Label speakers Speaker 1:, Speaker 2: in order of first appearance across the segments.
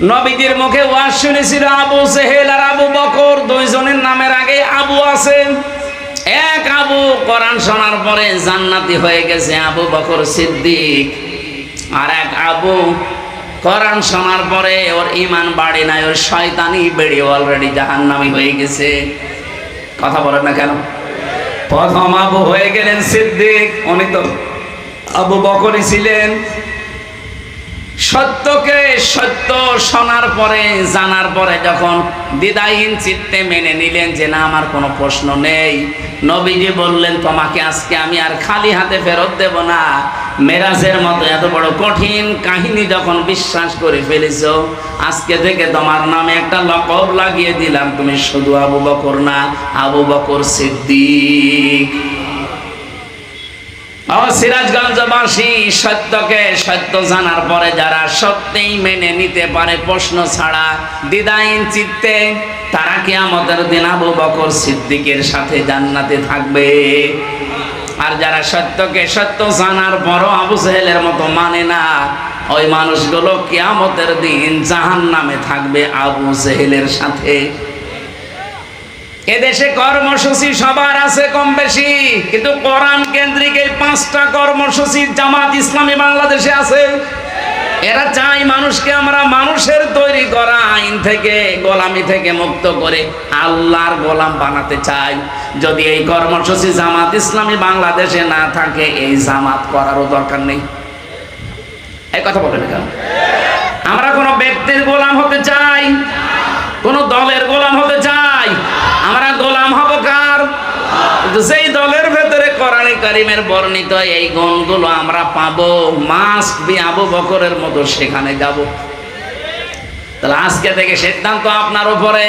Speaker 1: নবীজির মুখে ওয়াজ শুনেছিল আবু সেহেল আর আবু বকর, দুইজনের নামের আগে আবু আছে। এক আবু কোরআন শোনার পরে জান্নাতি হয়ে গেছে আবু বকর সিদ্দিক। আর এক আবু কোরআন শোনার পরে ওর ইমান বাড়ে নাই, ওর শয়তানি বেড়ে অলরেডি জাহান্নামি হয়ে গেছে। কথা বলেন না কেন? প্রথম আবু হয়ে গেলেন সিদ্দিক, উনি তো আবু বকরই ছিলেন। সত্যকে সত্য শোনার পরে, জানার পরে যখন দ্বিধাহীন চিত্তে মেনে নিলেন যে না, আমার কোনো প্রশ্ন নেই। নবীজি বললেন, তোমাকে আজকে আমি আর খালি হাতে ফেরত দেব না। মেরাজের মতো এত বড় কঠিন কাহিনী যখন বিশ্বাস করে ফেলেছ, আজকে থেকে তোমার নামে একটা লকব লাগিয়ে দিলাম। তুমি শুধু আবু বকর না, আবু বকর সিদ্দিক। সত্যকে সত্য জানার পরে যারা সত্যিই মেনে নিতে পারে প্রশ্ন ছাড়া চিত্তে, তারা কি আমাদের দিন আবু বকর সিদ্দিকের সাথে জান্নাতে থাকবে। আর যারা সত্যকে সত্য জানার পরও আবু সেহেলের মতো মানে না, ওই মানুষগুলো কিয়ামতের দিন জাহান নামে থাকবে আবু সেহেলের সাথে। এদেশে কর্মসূচি সবার আছে কম বেশি, কিন্তু কোরআন কেন্দ্রিক এই পাঁচটা কর্মসূচি জামাত ইসলামী বাংলাদেশে আছে। এরা চাই মানুষকে আমরা মানুষের তৈরি করা, আইন থেকে, গোলামি থেকে মুক্ত করে আল্লাহর গোলাম বানাতে চাই। যদি এই কর্মসূচি জামাত ইসলামী বাংলাদেশে না থাকে, এই জামাত করারও দরকার নেই। এই কথা বলেন কেন? আমরা কোনো ব্যক্তির গোলাম হতে চাই কোন দলের গোলাম হতে চাই আমরা গোলাম হব কার সেই দলের ভেতরে কোরআনে কারিমের বর্ণিত এই গুণগুলো আমরা পাবো, মাস্ট বি আবু বকরের মতো সেখানে যাব। তাহলে আজকে থেকে সিদ্ধান্ত আপনার উপরে,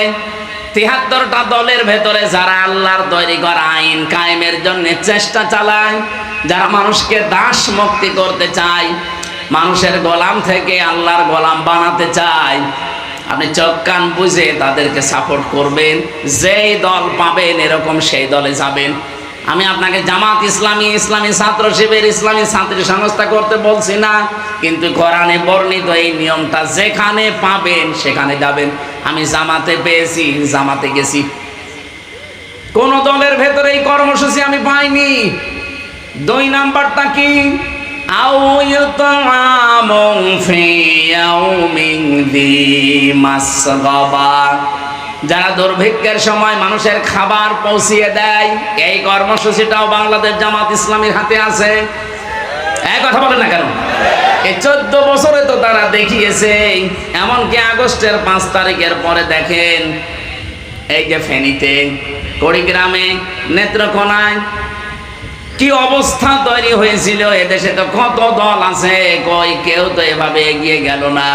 Speaker 1: তিহাত্তরটা দলের ভেতরে যারা আল্লাহর তৈরি করা আইন কায়েমের জন্য চেষ্টা চালায়, যারা মানুষকে দাস মুক্তি করতে চায়, মানুষের গোলাম থেকে আল্লাহর গোলাম বানাতে চায় আপনি চোখ কান বুঝে তাদেরকে সাপোর্ট করবেন। যেই দল পাবেন এরকম সেই দলে যাবেন। আমি আপনাকে জামাত ইসলামী ইসলামী ছাত্র শিবির, ইসলামী ছাত্রী সংস্থা করতে বলছি না, কিন্তু কোরআনে বর্ণিত এই নিয়মটা যেখানে পাবেন সেখানে যাবেন। আমি জামাতে পেয়েছি, জামাতে গেছি। কোন দলের ভেতরে এই কর্মসূচি আমি পাইনি। দুই নাম্বারটা কি? আও ইউতামুন ফি ইয়াউমিন যী মাসগাবা। যারা দুর্ভিক্ষের সময় মানুষের খাবার পৌঁছিয়ে দেয়, এই কর্মসূচিটাও বাংলাদেশ জামাত ইসলামীর হাতে আছে। এক কথা বলেন না কেন? এই চোদ্দ বছরে তো তারা দেখিয়েছে, এমনকি আগস্টের পাঁচ তারিখের পরে দেখেন, এই যে ফেনীতে, কুড়িগ্রামে, নেত্রকোনায় কি অবস্থা তৈরি হয়েছিল? এদেশে তো কত দল আছে, কই কেউ তো এভাবে এগিয়ে গেল না।